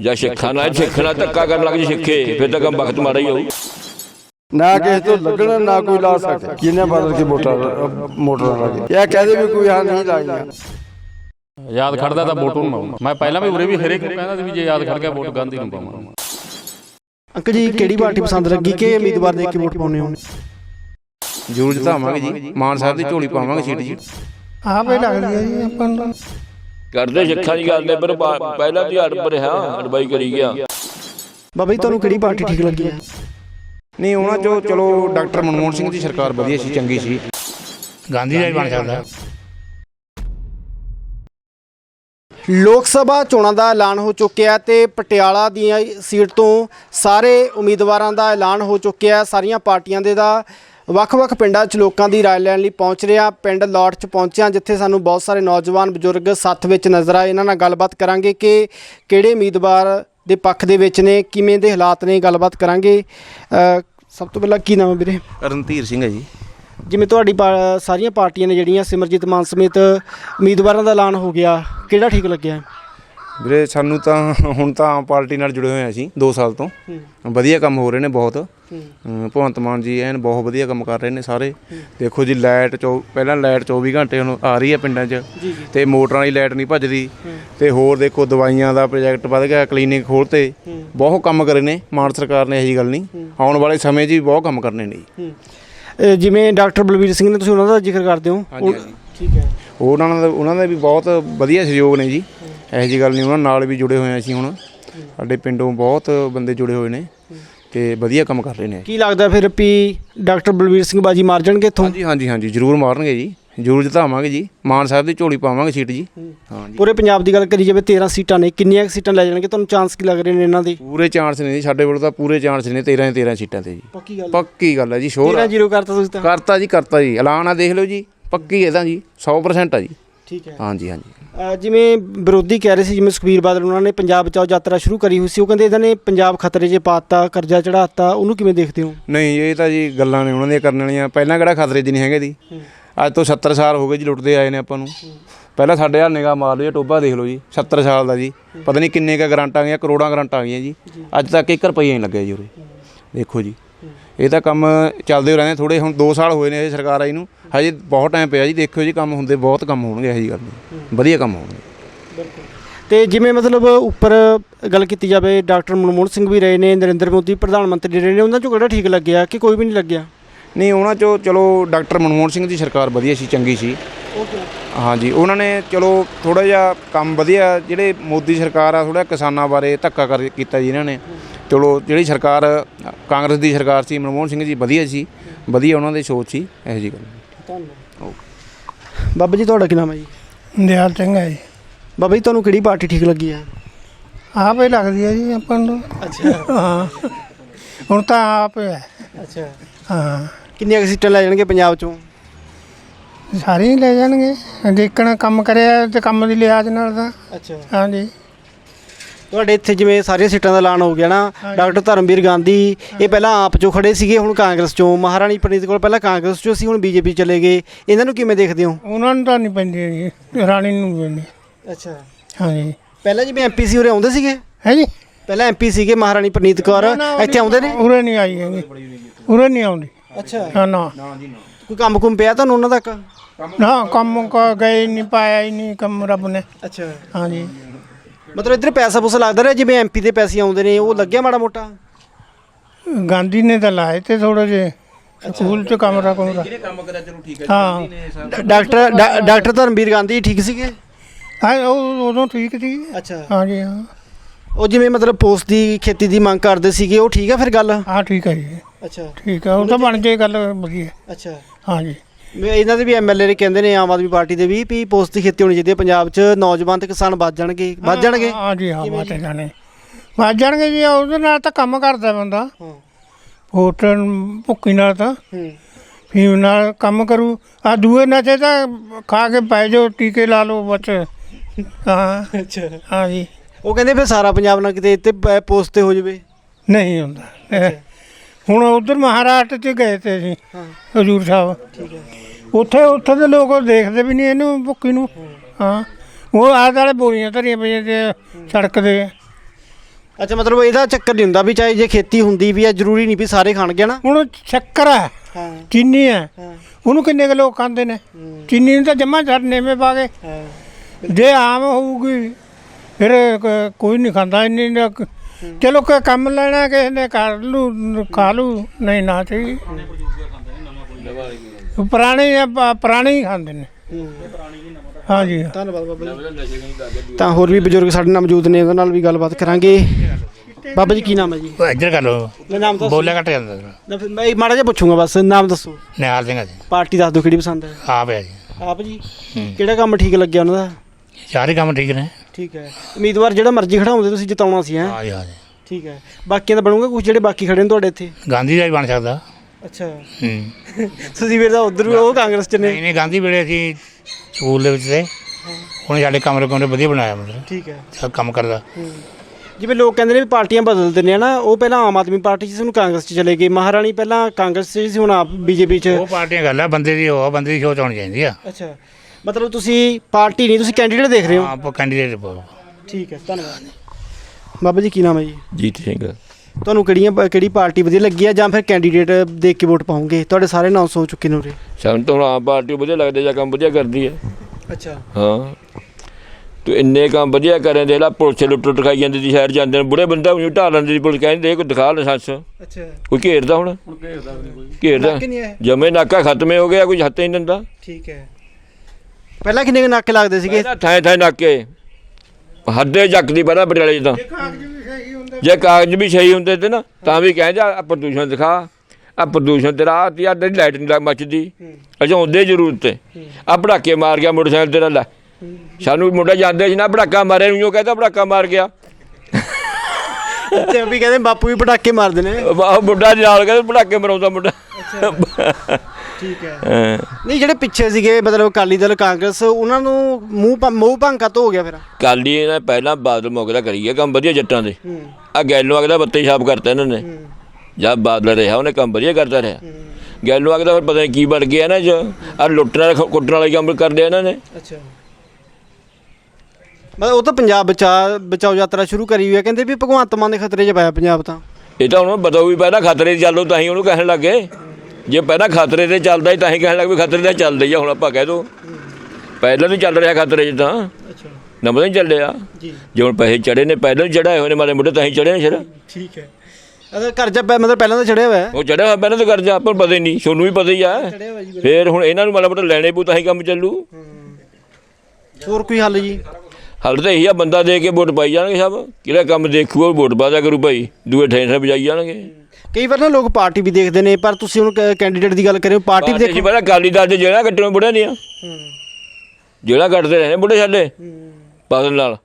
ਜਾਂ ਸਿੱਖਾਂ ਨਾਲ ਸਿੱਖਣਾ ਧੱਕਾ ਕਰਨ ਲੱਗ ਜੇ ਸਿੱਖੇ ਫਿਰ ਤਾਂ ਕੰਮ ਵਕਤ ਮਾੜਾ ਹੀ ਹੋਊ। ਨਾ ਕਿਸੇ ਤੋਂ ਲੱਗਣਾ ਨਾ ਕੋਈ ਲਾ ਸਕਦਾ। ਜਿਹਨੇ ਬਦਲ ਕੇ ਵੋਟਾਂ ਮੋਟਰਾਂ ਲੱਗੇ ਇਹ ਕਹਦੇ ਵੀ ਕੋਈ ਹਾਂ ਨਹੀਂ ਲਾਈਆਂ ਯਾਦ ਖੜਦਾ ਤਾਂ ਵੋਟ ਨੂੰ ਮੈਂ ਪਹਿਲਾਂ ਵੀ ਉਰੇ ਵੀ ਹਰੇਕ ਨੂੰ ਕਹਿੰਦਾ ਸੀ ਵੀ ਜੇ ਯਾਦ ਖੜ ਗਿਆ ਵੋਟ ਗਾਂਧੀ ਨੂੰ ਪਾਵਾਂ ਅੰਕਲ ਜੀ ਕਿਹੜੀ ਪਾਰਟੀ ਪਸੰਦ ਲੱਗੀ? ਕਿ ਉਮੀਦਵਾਰ ਦੇਖ ਕੇ ਵੋਟ ਪਾਉਣੇ ਹੋ? ਜ਼ਰੂਰ ਜਿਤਾਵਾਂਗੇ ਜੀ। ਮਾਨ ਸਾਹਿਬ ਦੀ ਝੋਲੀ ਪਾਵਾਂਗੇ ਸੀਟ ਜੀ। ਆਪੇ ਲੱਗਦੀ ਹੈ ਜੀ ਆਪਾਂ ਨੂੰ। ਕਰਦੇ ਸਿੱਖਾਂ ਦੀ ਗੱਲ ਨੇ ਪਰ ਪਹਿਲਾਂ ਤੇ ਹੜ ਰਿਹਾ ਅਡਵਾਈ ਕਰੀ ਗਿਆ। ਬਾਬਾ ਜੀ ਤੁਹਾਨੂੰ ਕਿਹੜੀ ਪਾਰਟੀ ਠੀਕ ਲੱਗੀ ਹੈ? ਨਹੀਂ ਉਹਨਾਂ ਚੋਂ ਚਲੋ ਡਾਕਟਰ ਮਨਮੋਹਨ ਸਿੰਘ ਦੀ ਸਰਕਾਰ ਵਧੀਆ ਸੀ ਚੰਗੀ ਸੀ। ਗਾਂਧੀ ਦਾ ਹੀ ਬਣ ਸਕਦਾ। ਲੋਕ ਸਭਾ ਚੋਣਾਂ ਦਾ ਐਲਾਨ ਹੋ ਚੁੱਕਿਆ ਤੇ ਪਟਿਆਲਾ ਦੀਆਂ ਸੀਟ ਤੋਂ ਸਾਰੇ ਉਮੀਦਵਾਰਾਂ ਦਾ ਐਲਾਨ ਹੋ ਚੁੱਕਿਆ ਸਾਰੀਆਂ ਪਾਰਟੀਆਂ ਦੇ ਦਾ ਵੱਖ-ਵੱਖ ਪਿੰਡਾਂ 'ਚ ਲੋਕਾਂ ਦੀ رائے ਲੈਣ ਲਈ ਪਹੁੰਚ ਰਿਹਾ ਪਿੰਡ ਲੌਟ 'ਚ ਪਹੁੰਚਿਆ ਜਿੱਥੇ ਸਾਨੂੰ ਬਹੁਤ ਸਾਰੇ ਨੌਜਵਾਨ ਬਜ਼ੁਰਗ ਸਾਥ ਵਿੱਚ ਨਜ਼ਰ ਆਏ ਇਹਨਾਂ ਨਾਲ ਗੱਲਬਾਤ ਕਰਾਂਗੇ ਕਿ ਕਿਹੜੇ ਉਮੀਦਵਾਰ ਦੇ ਪੱਖ ਦੇ ਵਿੱਚ ਨੇ ਕਿਵੇਂ ਦੇ ਹਾਲਾਤ ਨੇ ਗੱਲਬਾਤ ਕਰਾਂਗੇ ਅ, ਸਭ ਤੋਂ ਪਹਿਲਾਂ ਕੀ ਨਾਮ ਹੈ ਵੀਰੇ ਰਣਧੀਰ ਸਿੰਘ ਹੈ ਜੀ ਜਿਵੇਂ ਤੁਹਾਡੀ ਪਾ- ਸਾਰੀਆਂ ਪਾਰਟੀਆਂ ਨੇ ਜਿਹੜੀਆਂ ਸਿਮਰਜੀਤ ਮਾਨ ਸਮੇਤ ਉਮੀਦਵਾਰਾਂ ਦਾ ਐਲਾਨ ਹੋ ਗਿਆ ਕਿਹੜਾ ਠੀਕ ਲੱਗਿਆ ਵੀਰੇ ਸਾਨੂੰ ਤਾਂ ਹੁਣ ਤਾਂ ਆਮ ਪਾਰਟੀ ਨਾਲ ਜੁੜੇ ਹੋਏ ਹਾਂ ਅਸੀਂ 2 ਸਾਲ ਤੋਂ ਵਧੀਆ ਕੰਮ ਹੋ ਰਹੇ ਨੇ ਬਹੁਤ ਅਮ ਭਗਵੰਤ ਮਾਨ ਜੀ ਐਨ ਬਹੁਤ ਵਧੀਆ ਕੰਮ ਕਰ ਰਹੇ ਨੇ ਸਾਰੇ। ਦੇਖੋ ਜੀ ਲਾਈਟ ਚੌ ਪਹਿਲਾਂ ਲਾਈਟ 24 ਘੰਟੇ ਹੁਣ ਆ ਰਹੀ ਹੈ ਪਿੰਡਾਂ 'ਚ ਤੇ ਮੋਟਰਾਂ ਵਾਲੀ ਲਾਈਟ ਨਹੀਂ ਭੱਜਦੀ। ਤੇ ਹੋਰ ਦੇਖੋ ਦਵਾਈਆਂ ਦਾ ਪ੍ਰੋਜੈਕਟ ਵਧ ਗਿਆ ਕਲੀਨਿਕ ਖੋਲ੍ਹਤੇ ਬਹੁਤ ਕੰਮ ਕਰੇ ਨੇ ਮਾਨ ਸਰਕਾਰ ਨੇ ਇਹੀ ਗੱਲ ਨਹੀਂ। ਆਉਣ ਵਾਲੇ ਸਮੇਂ 'ਚ ਵੀ ਬਹੁਤ ਕੰਮ ਕਰਨੇ ਨੇ ਜਿਵੇਂ ਡਾਕਟਰ ਬਲਵੀਰ ਸਿੰਘ ਨੇ ਤੁਸੀਂ ਉਹਨਾਂ ਦਾ ਜ਼ਿਕਰ ਕਰਦੇ ਹੋ। ਠੀਕ ਹੈ। ਉਹਨਾਂ ਦਾ ਉਹਨਾਂ ਦਾ ਵੀ ਬਹੁਤ ਵਧੀਆ ਸਹਿਯੋਗ ਨੇ ਜੀ। ਇਹੋ ਜੀ ਗੱਲ ਨਹੀਂ ਉਹਨਾਂ ਨਾਲ ਵੀ ਜੁੜੇ ਹੋਏ ਹਾਂ ਅਸੀਂ ਹੁਣ। ਸਾਡੇ ਪਿੰਡੋਂ ਬਹੁਤ ਬੰਦੇ ਜੁੜੇ ਹੋਏ ਨੇ। ਤੇ ਵਧੀਆ ਕੰਮ ਕਰ ਰਹੇ ਨੇ। ਕੀ ਲੱਗਦਾ ਫਿਰ ਵੀ ਡਾਕਟਰ ਬਲਵੀਰ ਸਿੰਘ ਬਾਜੀ ਮਾਰ ਜਾਣਗੇ ਇੱਥੋਂ? ਹਾਂਜੀ ਹਾਂਜੀ ਹਾਂਜੀ ਜ਼ਰੂਰ ਮਾਰਨਗੇ ਜੀ। ਜ਼ਰੂਰ ਜਿਤਾਵਾਂਗੇ ਜੀ। ਮਾਨ ਸਾਹਿਬ ਦੀ ਝੋਲੀ ਪਾਵਾਂਗੇ ਸੀਟ ਜੀ। ਹਾਂਜੀ ਪੂਰੇ ਪੰਜਾਬ ਦੀ ਗੱਲ ਕਰੀ ਜਾਵੇ 13 ਸੀਟਾਂ ਨੇ। ਕਿੰਨੀਆਂ ਸੀਟਾਂ ਲੈ ਜਾਣਗੇ? ਤੁਹਾਨੂੰ ਚਾਂਸ ਕੀ ਲੱਗ ਰਹੇ ਨੇ ਇਹਨਾਂ ਦੇ? ਪੂਰੇ ਚਾਂਸ ਨੇ ਜੀ। ਸਾਡੇ ਕੋਲ ਤਾਂ ਪੂਰੇ ਚਾਂਸ ਨੇ 13 ਦੇ 13 ਸੀਟਾਂ ਤੇ ਜੀ। ਪੱਕੀ ਗੱਲ। ਪੱਕੀ ਗੱਲ ਹੈ ਜੀ ਸ਼ੋਰ 13 ਜ਼ੀਰੋ ਕਰਤਾ ਤੁਸੀਂ ਤਾਂ। ਕਰਤਾ ਜੀ ਕਰਤਾ ਜੀ। ਐਲਾਨ ਆ ਦੇਖ ਲਓ ਜੀ। ਪੱਕੀ ਹੈ ਤਾਂ ਜੀ। 100% ਆ ਜੀ। ਠੀਕ ਹੈ। ਹਾਂਜੀ ਹਾਂਜੀ। ਅ, ਜਿਵੇਂ ਵਿਰੋਧੀ ਕਹਿ ਰਹੇ ਸੀ ਜਿਵੇਂ ਸੁਖਬੀਰ ਬਾਦਲ ਉਹਨਾਂ ਨੇ ਪੰਜਾਬ ਬਚਾਓ ਯਾਤਰਾ ਸ਼ੁਰੂ ਕਰੀ ਹੋਈ ਸੀ ਉਹ ਕਹਿੰਦੇ ਇਹਨਾਂ ਨੇ ਪੰਜਾਬ ਖਤਰੇ 'ਚ ਪਾਤਾ ਕਰਜ਼ਾ ਚੜਾਤਾ ਉਹਨੂੰ ਕਿਵੇਂ ਦੇਖਦੇ ਹੋ? ਨਹੀਂ ਇਹ ਤਾਂ ਜੀ ਗੱਲਾਂ ਨੇ ਉਹਨਾਂ ਦੀਆਂ ਕਰਨ ਵਾਲੀਆਂ। ਪਹਿਲਾਂ ਕਿਹੜਾ ਖਤਰੇ 'ਚ ਨਹੀਂ ਹੈਗੇ ਦੀ ਅੱਜ ਤੋਂ 70 ਸਾਲ ਹੋ ਗਏ ਜੀ ਲੁੱਟਦੇ ਆਏ ਨੇ ਆਪਾਂ ਨੂੰ। ਪਹਿਲਾਂ ਸਾਡੇ ਹਾਲ ਨਿਗਾਹ ਮਾਰ ਲਓ ਜੀ ਟੋਬਾ ਦੇਖ ਲਓ ਜੀ 70 ਸਾਲ ਦਾ ਜੀ। ਪਤਾ ਨਹੀਂ ਕਿੰਨੇ ਕ ਗਰੰਟ ਆ ਗਈਆਂ ਕਰੋੜਾਂ ਗਰੰਟ ਆ ਗਈਆਂ ਜੀ। ਅੱਜ ਤੱਕ 1 ਰੁਪਈਆ ਨਹੀਂ ਲੱਗਿਆ ਜੀ ਉਰੇ। ਦੇਖੋ ਜੀ। ਇਹ ਤਾਂ ਕੰਮ ਚੱਲਦੇ ਹੋ ਰਹਿੰਦੇ ਥੋੜੇ ਹੁਣ 2 ਸਾਲ ਹੋਏ ਨੇ ਇਹ ਸਰਕਾਰ ਆਈ ਨੂੰ ਹਜੇ ਬਹੁਤ ਟਾਈਮ ਪਿਆ ਜੀ ਦੇਖਿਓ ਜੀ ਕੰਮ ਹੁੰਦੇ ਬਹੁਤ ਕੰਮ ਹੋਣਗੇ ਇਹੋ ਜੀ ਗੱਲ ਨਹੀਂ। ਵਧੀਆ ਕੰਮ ਹੋਣਗੇ। ਤੇ ਜਿਵੇਂ ਮਤਲਬ ਉੱਪਰ ਗੱਲ ਕੀਤੀ ਜਾਵੇ ਡਾਕਟਰ ਮਨਮੋਹਨ ਸਿੰਘ ਵੀ ਰਹੇ ਨੇ ਨਰਿੰਦਰ ਮੋਦੀ ਪ੍ਰਧਾਨ ਮੰਤਰੀ ਰਹੇ ਨੇ ਉਹਨਾਂ ਚੋਂ ਕਿਹੜਾ ਠੀਕ ਲੱਗਿਆ ਕਿ ਕੋਈ ਵੀ ਨਹੀਂ ਲੱਗਿਆ? ਨਹੀਂ ਉਹਨਾਂ ਚੋਂ ਚਲੋ ਡਾਕਟਰ ਮਨਮੋਹਨ ਸਿੰਘ ਦੀ ਸਰਕਾਰ ਵਧੀਆ ਸੀ ਚੰਗੀ ਸੀ। ਹਾਂਜੀ ਉਹਨਾਂ ਨੇ ਚਲੋ ਥੋੜਾ ਜਿਹਾ ਕੰਮ ਵਧੀਆ ਜਿਹੜੇ ਮੋਦੀ ਸਰਕਾਰ ਆ ਥੋੜਾ ਕਿਸਾਨਾਂ ਬਾਰੇ ਧੱਕਾ ਕਰ ਕੀਤਾ ਜੀ ਇਹਨਾਂ ਨੇ। ਚਲੋ ਜਿਹੜੀ ਸਰਕਾਰ ਕਾਂਗਰਸ ਦੀ ਸਰਕਾਰ ਸੀ ਮਨਮੋਹਨ ਸਿੰਘ ਜੀ ਵਧੀਆ ਸੀ ਵਧੀਆ ਉਹਨਾਂ ਦੀ ਸੋਚ ਸੀ ਇਹੋ ਜੀ ਗੱਲ। ਬਾਬਾ ਜੀ ਤੁਹਾਡਾ ਕੀ ਨਾਮ ਹੈ ਜੀ? ਦਿਆਲ ਸਿੰਘ ਹੈ ਜੀ। ਬਾਬਾ ਜੀ ਤੁਹਾਨੂੰ ਕਿਹੜੀ ਪਾਰਟੀ ਠੀਕ ਲੱਗੀ ਹੈ? ਆਪੇ ਲੱਗਦੀ ਹੈ ਜੀ ਆਪਾਂ ਨੂੰ। ਅੱਛਾ। ਹਾਂ। ਹੁਣ ਤਾਂ ਆਪ ਹੈ। ਅੱਛਾ। ਹਾਂ। ਕਿੰਨੀਆਂ ਕੁ ਸੀਟਾਂ ਲੈ ਜਾਣਗੇ ਪੰਜਾਬ ਚੋਂ? ਸਾਰੇ ਹੀ ਲੈ ਜਾਣਗੇ। ਦੇਖਣਾ ਕੰਮ ਕਰਿਆ ਤੇ ਕੰਮ ਦੀ ਲਿਹਾਜ਼ ਨਾਲ ਤਾਂ। ਅੱਛਾ। ਹਾਂਜੀ। ਤੁਹਾਡੇ ਇੱਥੇ ਜਿਵੇਂ ਸਾਰੀਆਂ ਸੀਟਾਂ ਦਾ ਐਲਾਨ ਹੋ ਗਿਆ ਨਾ ਡਾਕਟਰ ਧਰਮਵੀਰ ਗਾਂਧੀ ਇਹ ਪਹਿਲਾਂ ਆਪ ਚੋਂ ਖੜੇ ਸੀਗੇ ਹੁਣ ਕਾਂਗਰਸ ਚੋਂ ਮਹਾਰਾਣੀ ਪ੍ਰਨੀਤ ਕੋਲ ਪਹਿਲਾਂ ਕਾਂਗਰਸ ਚੋਂ ਸੀ ਹੁਣ ਬੀਜੇਪੀ ਚਲੇ ਗਏ। ਇਹਨਾਂ ਨੂੰ ਕਿਵੇਂ ਦੇਖਦੇ ਹੋ? ਉਹਨਾਂ ਨੂੰ ਤਾਂ ਨਹੀਂ ਪੈਂਦੀ ਜੀ ਰਾਣੀ ਨੂੰ ਪੈਂਦੀ। ਅੱਛਾ। ਹਾਂਜੀ। ਪਹਿਲਾਂ ਜਿਵੇਂ ਐਮਪੀ ਸੀ ਉਰੇ ਆਉਂਦੇ ਸੀਗੇ? ਹੈ ਜੀ ਪਹਿਲਾਂ ਐਮਪੀ ਸੀਗੇ ਮਹਾਰਾਣੀ ਪ੍ਰਨੀਤ ਕੌਰ ਇੱਥੇ ਆਉਂਦੇ ਨੇ? ਉਰੇ ਨਹੀਂ ਆਈ ਹੈਗੀ। ਉਰੇ ਨਹੀਂ ਆਉਂਦੀ। ਅੱਛਾ। ਹਾਂ ਨਾ। ਕੋਈ ਕੰਮ ਕੁਮ ਪਿਆ ਤੁਹਾਨੂੰ ਉਹਨਾਂ ਤੱਕ? ਨਾ ਕੰਮ ਕਾ ਗਏ ਨਹੀਂ ਪਾਇਆ ਹੀ ਨਹੀਂ ਕੰਮ ਰੱਬ ਨੇ। ਅੱਛਾ। ਹਾਂਜੀ। ਮਤਲਬ ਇੱਧਰ ਪੈਸਾ ਪੂਸਾ ਲੱਗਦਾ ਰਿਹਾ ਜਿਵੇਂ ਐਮਪੀ ਦੇ ਪੈਸੇ ਆਉਂਦੇ ਨੇ ਉਹ ਲੱਗਿਆ ਮਾੜਾ ਮੋਟਾ? ਗਾਂਧੀ ਨੇ ਤਾਂ ਲਾਏ ਤੇ ਥੋੜੇ ਜੇ ਸਕੂਲ ਚ ਕਮਰਾ ਕਮਰਾ। ਹਾਂ ਡਾ- ਡਾਕਟਰ ਡਾ- ਡਾਕਟਰ ਧਰਮਵੀਰ ਗਾਂਧੀ ਠੀਕ ਸੀਗੇ? ਹਾਂ ਉਹ ਉਦੋਂ ਠੀਕ ਸੀ। ਅੱਛਾ। ਹਾਂਜੀ ਹਾਂ। ਉਹ ਜਿਵੇਂ ਮਤਲਬ ਪੋਸਟ ਦੀ ਖੇਤੀ ਦੀ ਮੰਗ ਕਰਦੇ ਸੀਗੇ ਉਹ ਠੀਕ ਆ ਫਿਰ ਗੱਲ? ਹਾਂ ਠੀਕ ਹੈ ਜੀ। ਅੱਛਾ। ਠੀਕ ਹੈ ਉਹ ਤਾਂ ਬਣ ਜੇ ਗੱਲ ਵਧੀਆ। ਅੱਛਾ। ਹਾਂਜੀ ਇਹਨਾਂ ਦੇ ਵੀ ਐਮਐਲਏ ਨੇ ਕਹਿੰਦੇ ਨੇ ਆਮ ਆਦਮੀ ਪਾਰਟੀ ਦੇ ਵੀ ਵੀ ਪੋਸਟ ਦੀ ਖੇਤੀ ਹੋਣੀ ਚਾਹੀਦੀ ਹੈ ਪੰਜਾਬ 'ਚ ਨੌਜਵਾਨ ਤੇ ਕਿਸਾਨ ਵੱਧ ਜਾਣਗੇ ਵੱਧ ਜਾਣਗੇ। ਹਾਂ ਜੀ ਹਾਂ ਬਾਤ ਜਾਣੇ। ਵੱਜ ਜਾਣਗੇ ਜੀ ਉਹਦੇ ਨਾਲ ਤਾਂ ਕੰਮ ਕਰਦਾ ਬੰਦਾ। ਹਾਂ। ਹੋਟਲ ਭੁੱਕੀ ਨਾਲ ਤਾਂ। ਹੂੰ। ਫੀਮ ਨਾਲ ਕੰਮ ਕਰੂ। ਆ ਦੂਏ ਨਸ਼ੇ ਤਾਂ ਖਾ ਕੇ ਪੈ ਜਾਓ ਟੀਕੇ ਲਾ ਲਓ ਬਚ ਹਾਂ। ਅੱਛਾ। ਹਾਂ ਜੀ। ਉਹ ਕਹਿੰਦੇ ਫਿਰ ਸਾਰਾ ਪੰਜਾਬ ਨਾਲ ਕਿਤੇ ਇੱਥੇ ਪੋਸਟ ਤੇ ਹੋ ਜਾਵੇ? ਨਹੀਂ ਹੁੰਦਾ। ਹੁਣ ਉਧਰ ਮਹਾਰਾਸ਼ਟਰ ਚ ਗਏ ਤੇ ਅਸੀਂ ਹਾਂ। ਹਜੂਰ ਸਾਹਿਬ। ਉੱਥੇ ਉੱਥੇ ਦੇ ਲੋਕ ਦੇਖਦੇ ਵੀ ਨਹੀਂ ਇਹਨੂੰ ਭੁੱਕੀ ਨੂੰ। ਹਾਂ। ਉਹ ਆਹ ਵਾਲੇ ਬੋਰੀਆਂ ਧਰੀਆਂ ਪਈਆਂ ਤੇ ਸੜਕ ਦੇ। ਅੱਛਾ ਮਤਲਬ ਇਹਦਾ ਚੱਕਰ ਨਹੀਂ ਹੁੰਦਾ ਵੀ ਚਾਹੇ ਜੇ ਖੇਤੀ ਹੁੰਦੀ ਵੀ ਹੈ ਜ਼ਰੂਰੀ ਨਹੀਂ ਵੀ ਸਾਰੇ ਖਾਣਗੇ ਨਾ ਹੁਣ ਸ਼ੱਕਰ ਹੈ ਹਾਂ। ਚੀਨੀ ਹੈ ਹਾਂ। ਉਹਨੂੰ ਕਿੰਨੇ ਕੁ ਲੋਕ ਖਾਂਦੇ ਨੇ? ਚੀਨੀ ਨੂੰ ਤਾਂ ਜਮਾ ਛੱਡ ਨੇਵੇਂ ਪਾ ਕੇ। ਹਾਂ। ਜੇ ਆਮ ਹੋਊਗੀ ਫਿਰ ਕ- ਕੋਈ ਨਹੀਂ ਖਾਂਦਾ। ਇੰਨੀ ਨਾ ਕ- ਚਲੋ ਕੋਈ ਕੰਮ ਲੈਣਾ ਕਿਸੇ ਨੇ ਕਰ ਲੂ ਖਾ ਲੂ ਨਹੀਂ ਨਾ ਚਾਹੀਏ ਪੁਰਾਣੇ ਆ, ਪ- ਪੁਰਾਣੇ ਹੀ ਖਾਂਦੇ ਨੇ। ਹਾਂਜੀ। ਧੰਨਵਾਦ ਬਾਬਾ ਜੀ। ਤਾਂ ਹੋਰ ਵੀ ਬਜ਼ੁਰਗ ਸਾਡੇ ਨਾਲ ਮੌਜੂਦ ਨੇ ਉਹਨਾਂ ਨਾਲ ਵੀ ਗੱਲਬਾਤ ਕਰਾਂਗੇ। ਬਾਬਾ ਜੀ ਕੀ ਨਾਮ ਹੈ ਜੀ? ਉਹ ਇੱਧਰ ਕਰ ਲੋ ਨਾਮ ਦੱਸੋ ਬੋਲਿਆ ਘੱਟ ਜਾਂਦਾ ਨਾ ਫਿਰ ਮੈਂ ਮਾੜਾ ਜਿਹਾ ਪੁੱਛੂੰਗਾ ਬਸ ਨਾਮ ਦੱਸੋ। ਨਿਹਾਲ ਸਿੰਘ ਆ ਜੀ। ਪਾਰਟੀ ਦੱਸ ਦਿਓ ਕਿਹੜੀ ਪਸੰਦ ਹੈ? ਆਪ ਹੈ ਜੀ। ਆਪ ਜੀ? ਕਿਹੜਾ ਕੰਮ ਠੀਕ ਲੱਗਿਆ ਉਹਨਾਂ ਦਾ? ਸਾਰੇ ਕੰਮ ਠੀਕ ਨੇ। ਠੀਕ ਹੈ। ਉਮੀਦਵਾਰ ਜਿਹੜਾ ਮਰਜ਼ੀ ਖੜਾਉਂਦੇ ਤੁਸੀਂ ਜਿਤਾਉਣਾ ਸੀ ਹੈ? ਹਾਂ ਜੀ ਹਾਂ ਜੀ। ਠੀਕ ਹੈ। ਬਾਕੀਆਂ ਦਾ ਬਣੂਗਾ ਕੁਝ ਜਿਹੜੇ ਬਾਕੀ ਖੜੇ ਨੇ ਤੁਹਾਡੇ ਇੱਥੇ? ਗਾਂਧੀ ਦਾ ਵੀ ਬਣ ਸਕਦਾ। ਅੱਛਾ। ਹੂੰ। ਤੁਸੀਂ ਫਿਰ ਤਾਂ ਉਧਰ ਉਹ ਕਾਂਗਰਸ ਚ ਨੇ। ਨਹੀਂ ਨਹੀਂ ਗਾਂਧੀ ਵੇਲੇ ਅਸੀਂ ਸਕੂਲ ਦੇ ਵਿੱਚ ਤੇ ਉਹਨੇ ਸਾਡੇ ਕਮਰੇ ਕਮਰੇ ਵਧੀਆ ਬਣਾਇਆ ਮਤਲਬ। ਠੀਕ ਹੈ। ਸਭ ਕੰਮ ਕਰਦਾ। ਜਿਵੇਂ ਲੋਕ ਕਹਿੰਦੇ ਨੇ ਵੀ ਪਾਰਟੀਆਂ ਬਦਲਦੇ ਨੇ ਨਾ ਉਹ ਪਹਿਲਾਂ ਆਮ ਆਦਮੀ ਪਾਰਟੀ ਸੀ ਹੁਣ ਕਾਂਗਰਸ 'ਚ ਚਲੇ ਗਏ। ਮਹਾਰਾਣੀ ਪਹਿਲਾਂ ਕਾਂਗਰਸ 'ਚ ਸੀ ਹੁਣ ਆਪ ਬੀਜੇਪੀ 'ਚ। ਉਹ ਪਾਰਟੀਆਂ ਗੱਲ ਆ ਬੰਦੇ ਦੀ ਉਹ ਆ, ਬੰਦੇ ਦੀ ਸੋਚ ਹੋਣੀ ਚਾਹੀਦੀ ਆ। ਅੱਛਾ। ਮਤਲਬ ਤੁਸੀਂ ਪਾਰਟੀ ਨਹੀਂ ਤੁਸੀਂ ਕੈਂਡੀਡੇਟ ਦੇਖ ਰਹੇ ਹੋ? ਆਪ ਕੈਂਡੀਡੇਟ ਠੀਕ ਹੈ ਧੰਨਵਾਦ। ਬਾਬਾ ਜੀ ਕੀ ਨਾਮ ਹੈ ਜੀ? ਜੀਤ ਸਿੰਘ। ਤੁਹਾਨੂੰ ਕਿਹੜੀਆਂ ਕਿਹੜੀ ਪਾਰਟੀ ਵਧੀਆ ਲੱਗੀ ਹੈ ਜਾਂ ਫਿਰ ਕੈਂਡੀਡੇਟ ਦੇਖ ਕੇ ਵੋਟ ਪਾਉਂਗੇ ਤੁਹਾਡੇ ਸਾਰੇ ਨਾਮ ਸੋ ਚੁੱਕੇ ਨੇ ਉਰੇ। ਸਾਨੂੰ ਤਾਂ ਆਮ ਪਾਰਟੀ ਵਧੀਆ ਲੱਗਦੀ ਜਾਂ ਕੰਮ ਵਧੀਆ ਕਰਦੀ ਹੈ ਅੱਛਾ। ਹਾਂ। ਤੂੰ ਇੰਨੇ ਕੰਮ ਵਧੀਆ ਕਰੇ ਦੇ ਲਾ ਪੁਲਿਸ ਲੁੱਟ ਲੁੱਟ ਖਾਈ ਜਾਂਦੀ ਸੀ ਸ਼ਹਿਰ ਜਾਂਦੇ ਨੇ। ਬੁੜੇ ਬੰਦਾ ਨੂੰ ਢਾਲ ਲੈਂਦੀ ਸੀ ਪੁਲਿਸ ਕਹਿੰਦੇ ਇਹ ਕੋਈ ਦਿਖਾ ਲਾਇਸੈਂਸ ਅੱਛਾ। ਕੋਈ ਘੇਰਦਾ ਹੁਣ? ਹੁਣ ਘੇਰਦਾ ਵੀ ਨਹੀਂ ਕੋਈ। ਘੇਰਦਾ। ਜਮੇ ਨਾਕਾ ਖਤਮ ਹੀ ਹੋ ਗਿਆ ਕੋਈ ਹੱਥ ਹੀ ਨਹੀਂ ਦਿੰਦਾ। ਠੀਕ ਹੈ। ਪਹਿਲਾਂ ਕਿੰਨੇ ਕੁ ਨਾਕੇ ਲੱਗਦੇ ਸੀਗੇ? ਇਹਦਾ ਥਾਂ ਥਾਂ ਨਾਕੇ ਹੱਦੇ ਜੱਕਦੀ ਪਹਿਲਾਂ ਪਟਿਆਲੇ 'ਚ ਤਾਂ। ਜੇ ਕਾਗਜ਼ ਵੀ ਸਹੀ ਹੁੰਦੇ ਤੇ ਨਾ ਤਾਂ ਵੀ ਕਹਿੰਦੇ ਆ ਪ੍ਰਦੂਸ਼ਣ ਦਿਖਾ। ਆ ਪ੍ਰਦੂਸ਼ਣ ਤੇਰਾ ਆ ਤੇ ਆ ਤੇਰੀ ਲਾਈਟ ਨਹੀਂ ਲੱਗ ਮੱਚਦੀ। ਅਜਾ ਹੁੰਦੇ ਜ਼ਰੂਰਤ ਤੇ। ਆ ਪੜਾਕੇ ਮਾਰ ਗਿਆ ਮੋਟਰਸਾਈਕਲ ਤੇਰਾ ਲੈ। ਸਾਨੂੰ ਮੁੰਡਾ ਜਾਂਦੇ ਸੀ ਨਾ ਪੜਾਕਾ ਮਾਰੇ ਨੂੰ ਉਹ ਕਹਿੰਦਾ ਪੜਾਕਾ ਮਾਰ ਗਿਆ। ਤੇ ਵੀ ਕਹਿੰਦੇ ਬਾਪੂ ਵੀ ਪਟਾਕੇ ਮਾਰਦੇ ਨੇ। ਉਹ ਮੁੰਡਾ ਨਾਲ ਕਹਿੰਦਾ ਪੜਾਕੇ ਮਰਾਉਂਦਾ ਮੁੰਡਾ। ਠੀਕ ਹੈ। ਹਾਂ। ਨਹੀਂ ਜਿਹੜੇ ਪਿੱਛੇ ਸੀਗੇ ਮਤਲਬ ਅਕਾਲੀ ਦਲ ਕਾਂਗਰਸ ਉਹਨਾਂ ਨੂੰ ਮੂੰਹ ਮੂੰਹ ਭੰਕਾ ਤੋਂ ਹੋ ਗਿਆ ਫਿਰ? ਕਾਲੀ ਨੇ ਪਹਿਲਾਂ ਬਾਦਲ ਮੁਕਦਾ ਕਰੀ ਗਿਆ ਕੰਮ ਵਧੀਆ ਜੱਟਾਂ ਦੇ। ਆ ਗੈਲੋ ਅਗਦਾ ਬੱਤੇ ਛਾਪ ਕਰਤਾ ਇਹਨਾਂ ਨੇ। ਜਦ ਬਾਦਲ ਰਿਹਾ ਉਹਨੇ ਕੰਮ ਵਧੀਆ ਕਰਦਾ ਰਿਹਾ। ਗੈਲੋ ਅਗਦਾ ਫਿਰ ਪਤਾ ਨਹੀਂ ਕੀ ਬਣ ਗਿਆ ਨਾ ਜੋ। ਆ ਲੁੱਟਣ ਵਾਲੇ ਕੁੱਟਣ ਵਾਲੇ ਕੰਮ ਕਰਦੇ ਇਹਨਾਂ ਨੇ। ਅੱਛਾ। ਮਤਲਬ ਉਹ ਤਾਂ ਪੰਜਾਬ ਬਚਾ ਬਚਾਓ ਯਾਤਰਾ ਸ਼ੁਰੂ ਕਰੀ ਹੋਈ ਹੈ ਕਹਿੰਦੇ ਵੀ ਭਗਵੰਤ ਮਾਨ ਦੇ ਖਤਰੇ 'ਚ ਪਾਇਆ ਪੰਜਾਬ ਤਾਂ। ਇਹ ਤਾਂ ਉਹਨੂੰ ਪਤਾ ਵੀ ਪਹਿਲਾਂ ਖਤਰੇ 'ਤੇ ਚੱਲੋ ਤਾਂ ਹੀ ਉਹਨੂੰ ਕਹਿਣ ਲੱਗੇ। ਜੇ ਪਹਿਲਾਂ ਖਤਰੇ ਤੇ ਚੱਲਦਾ ਹੀ ਤਾਂ ਹੀ ਕਹਿਣ ਲੱਗ ਵੀ ਖਤਰੇ ਤੇ ਚੱਲਦਾ ਹੀ ਆ ਹੁਣ ਆਪਾਂ ਕਹਿ ਦੋ। ਪਹਿਲਾਂ ਨਹੀਂ ਚੱਲ ਰਿਹਾ ਖਤਰੇ 'ਚ ਤਾਂ। ਅੱਛਾ। ਨੰਬਰ ਨਹੀਂ ਚੱਲਿਆ ਜੀ। ਜੇ ਹੁਣ ਪੈਸੇ ਚੜੇ ਨੇ ਪਹਿਲਾਂ ਚੜਾਏ ਹੋਏ ਨੇ ਮਾਰੇ ਮੁੰਡੇ ਤਾਂ ਹੀ ਚੜੇ ਨੇ ਸਿਰ ਠੀਕ ਹੈ। ਅਗਰ ਕਰਜ਼ਾ ਪੈ ਮਤਲਬ ਪਹਿਲਾਂ ਤਾਂ ਚੜਿਆ ਹੋਇਆ। ਹੈ ਉਹ ਚੜਿਆ ਹੋਇਆ ਪਹਿਲਾਂ ਤਾਂ ਕਰਜਾ ਪਰ ਪਤਾ ਹੀ ਨਹੀਂ ਤੁਹਾਨੂੰ ਵੀ ਪਤਾ ਹੀ ਆ। ਫੇਰ ਹੁਣ ਇਹਨਾਂ ਨੂੰ ਮਾੜਾ ਮੋਟਾ ਲੈਣੇ ਪਊ ਤਾਂ ਹੀ ਕੰਮ ਚੱਲੂ। ਹੋਰ ਕੋਈ ਹੱਲ ਜੀ? ਹਲ ਤਾਂ ਇਹੀ ਆ ਬੰਦਾ ਦੇ ਕੇ ਵੋਟ ਪਾਈ ਜਾਣਗੇ ਸਭ। ਕਿਹੜਾ ਕੰਮ ਦੇਖੂਗਾ ਵੋਟ ਪਾਦਾ ਕਰੂ ਭਾਈ। ਦੂਏ ਠੇਂ ਵਜਾਈ ਜਾਣਗੇ। ਕਈ ਵਾਰ ਨਾ ਲੋਕ ਪਾਰਟੀ ਵੀ ਦੇਖਦੇ ਨੇ ਪਰ ਤੁਸੀਂ ਹੁਣ ਕੈਂਡੀਡੇਟ ਦੀ ਗੱਲ ਕਰਿਓ ਪਾਰਟੀ ਵੀ ਪਾਰਟੀ ਦੇਖੋ। ਪਹਿਲਾਂ ਅਕਾਲੀ ਦਲ ਦੇ ਜਿਹੜਾ ਕੱਟਣੇ ਬੁੜੇ ਨਹੀਂ ਆ। ਜਿਹੜਾ ਕੱਟਦੇ ਰਹੇ ਬੁੜੇ ਸਾਡੇ। ਬਾਦਲ ਨਾਲ।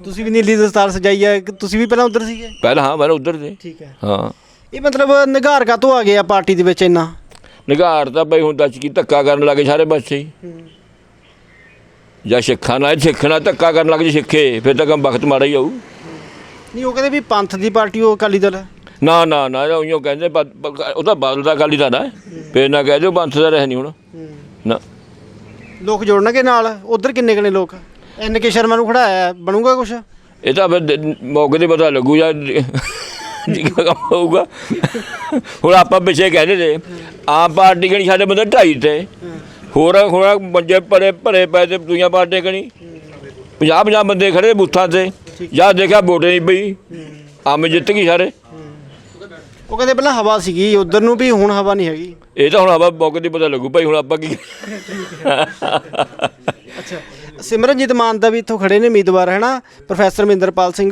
ਤੁਸੀਂ ਵੀ ਨੀਲੀ ਦਸਤਾਰ ਸਜਾਈ ਹੈ ਤੁਸੀਂ ਵੀ ਪਹਿਲਾਂ ਉਧਰ ਸੀਗੇ? ਪਹਿਲਾਂ ਹਾਂ ਮੈਂ ਉਧਰ ਤੇ ਠੀਕ ਹੈ। ਹਾਂ। ਇਹ ਮਤਲਬ ਨਿਗਾਰ ਕਾ ਤੋਂ ਆ ਗਿਆ ਪਾਰਟੀ ਦੇ ਵਿੱਚ ਇੰਨਾ? ਨਿਗਾਰ ਤਾਂ ਬਈ ਹੁਣ ਦੱਸ ਕੀ ਧੱਕਾ ਕਰਨ ਲੱਗੇ ਸਾਰੇ ਬੱਚੇ ਹੀ। ਜਾਂ ਸਿੱਖਾਂ ਨਾਲ ਸਿੱਖਣਾ ਧੱਕਾ ਕਰਨ ਲੱਗ ਜੇ ਸਿੱਖੇ ਫਿਰ ਤਾਂ ਕੰਮ ਵਕਤ ਮਾੜਾ ਹੀ ਆਊ। ਨਹੀਂ ਉਹ ਕਹਿੰਦੇ ਵੀ ਪੰਥ ਦੀ ਪਾਰਟੀ ਉਹ ਅਕਾਲੀ ਦਲ ਹੈ। ਨਾ ਨਾ ਨਾ ਉਹਨੂੰ ਕਹਿੰਦੇ ਉਹ ਤਾਂ ਬਾਦਲ ਦਾ ਅਕਾਲੀ ਦਾ ਨਾ ਫੇਰ ਨਾ ਕਹਿ ਦਿਓ ਬੰਥ ਦਾ ਰਹਿ ਨਹੀਂ ਹੁਣ। ਨਾ। ਲੋਕ ਜੋੜਨਗੇ ਨਾਲ ਉਧਰ ਕਿੰਨੇ ਕਨੇ ਲੋਕ? ਐਨ ਕੇ ਸ਼ਰਮਾ ਨੂੰ ਖੜਾਇਆ ਬਣੂਗਾ ਕੁਛ? ਇਹ ਤਾਂ ਫਿਰ ਦ- ਮੌਕੇ ਤੇ ਪਤਾ ਲੱਗੂ ਜਾਂ ਜੀ ਕੰਮ ਹੋਊਗਾ। ਹੁਣ ਆਪਾਂ ਪਿੱਛੇ ਕਹਿੰਦੇ ਤੇ ਆਮ ਪਾਰਟੀ ਕਣੀ ਸਾਡੇ ਬੰਦੇ ਢਾਈ ਤੇ। ਹੋਰ ਹੋਰ ਮੰਜੇ ਭਰੇ ਭਰੇ ਪਏ ਤੇ ਦੁਨੀਆ ਪਾਰਟੀ ਕਣੀ 50 50 ਬੰਦੇ ਖੜੇ ਬੂਥਾਂ ਤੇ। ਜਾਂ ਦੇਖਿਆ ਵੋਟੇ ਨਹੀਂ ਪਈ। ਆਮ ਜਿੱਤ ਗਈ ਸਾਰੇ। ਉਹ ਕਹਿੰਦੇ ਪਹਿਲਾਂ ਹਵਾ ਸੀਗੀ ਉਧਰ ਨੂੰ ਵੀ ਹੁਣ ਹਵਾ ਨਹੀਂ ਹੈਗੀ। ਇਹ ਤਾਂ ਹੁਣ ਆਪਾਂ ਮੌਕੇ ਤੇ ਪਤਾ ਲੱਗੂ ਭਾਈ ਹੁਣ ਆਪਾਂ ਕੀ ਅੱਛਾ ਸਿਮਰਨਜੀਤ ਮਾਨ ਦਾ ਵੀ ਇੱਥੋਂ ਖੜੇ ਨੇ ਉਮੀਦਵਾਰ ਹੈ ਨਾ ਪ੍ਰੋਫੈਸਰ ਮਹਿੰਦਰਪਾਲ ਸਿੰਘ।